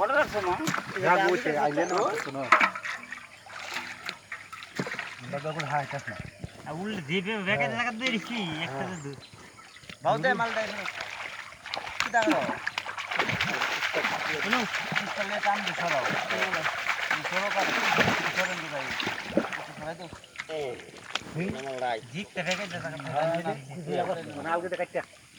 কটার সময় যা বলছে আইলে না শোনো। হাই না। দিবে বেকে জায়গা দিয়েছি একটা কি শুনো। কাম রে না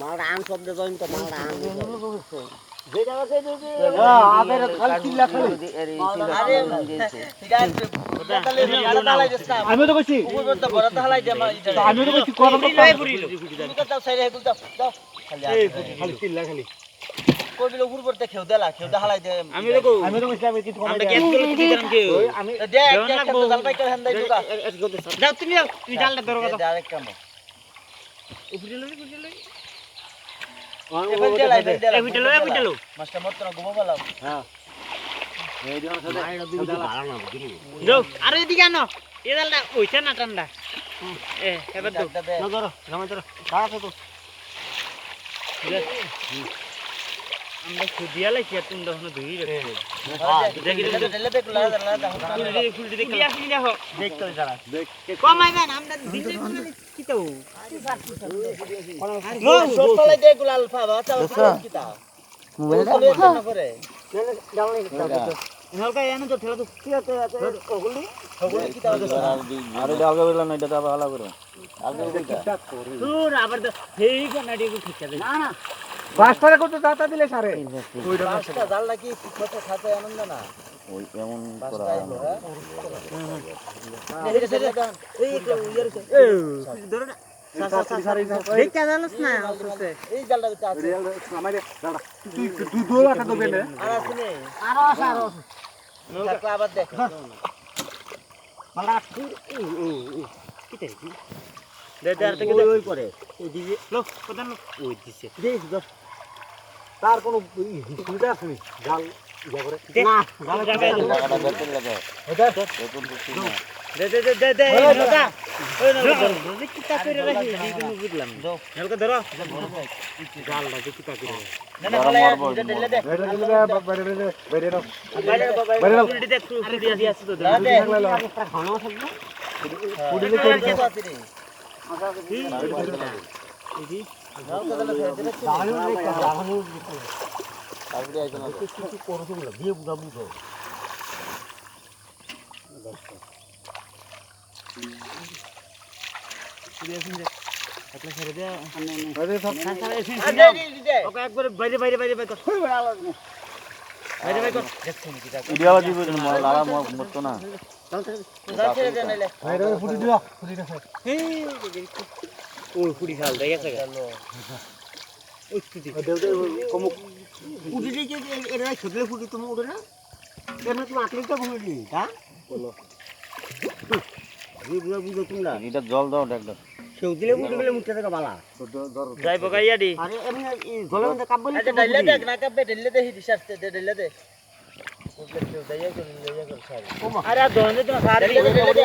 মালটা মালটা আমি তো কইছি উপর করতে বড় তালাই দে মা এটা আমি তো কইছি কোন পুরি লয় পুরি লয় তুমি তো দাও সাইডে হেগুল দাও দাও খালি চিল্লা খালি কই উপর করতে খেও দেলা খেও দে দে আমি তো কইছি আমি তুমি জালটা ধরো উপরে লই উপরে লই হ্যাঁ আর এদিকে আনো এ জালটা ওইটা না ঠান্ডা এ এবার দাও না ধরো জামাই ধরো কাজ তো আমরা খুদিয়া লাইছি আর তুমি তখন ধুই দেখি দেখো দেখ তো যারা দেখ কমাই আমরা নো আবার ঠিক আছে। না না। পাঁচটারে কত দাতা দিলে সারে? পাঁচটা জাল নাকি খাতে আনন্দ না? ওই এমন পাঁচটা আইলো হ্যাঁ? এই ধরো না। দেখতে জানাস না এই জালটা তো আছে। তুই তুই দোল আটা দেবে না আর আছে নে। আরও আছে আরও থাকলে আবার দেখ। মালা কি তাই দে দে আর থেকে দে। ওই করে। ওই দিছে লো ওই দিছে। তার কোনো সুবিধা আছে? জাল ইয়া করে? না ধর। একবার বাইরে বাইরে বাইরে বাইরে কর ইডিয়ালা দিব ফুটি ফুটি দিও ওই কুড়ি খাল দেখে ছোটলে তুমি উঠে না কেন তুমি হ্যাঁ তোমরা এটা জল দাও দেখ দাও দিলে বুঝে গেলে থেকে বালা ধর যাই বগাইয়া দি আরে এমনি গলে মধ্যে কাপ বলি আচ্ছা ডাইলে দে না কাপে ডাইলে দে হিদি শাস্তে দে ডাইলে দে আরে দোন সারি ডাইলে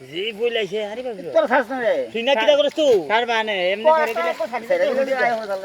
জি বইলাইছে আরে বাবা তোর খাস না রে তুই না কিটা করিস তুই কার বানে এমনি করে দিলে ছেড়ে দিলে আয় হো দাল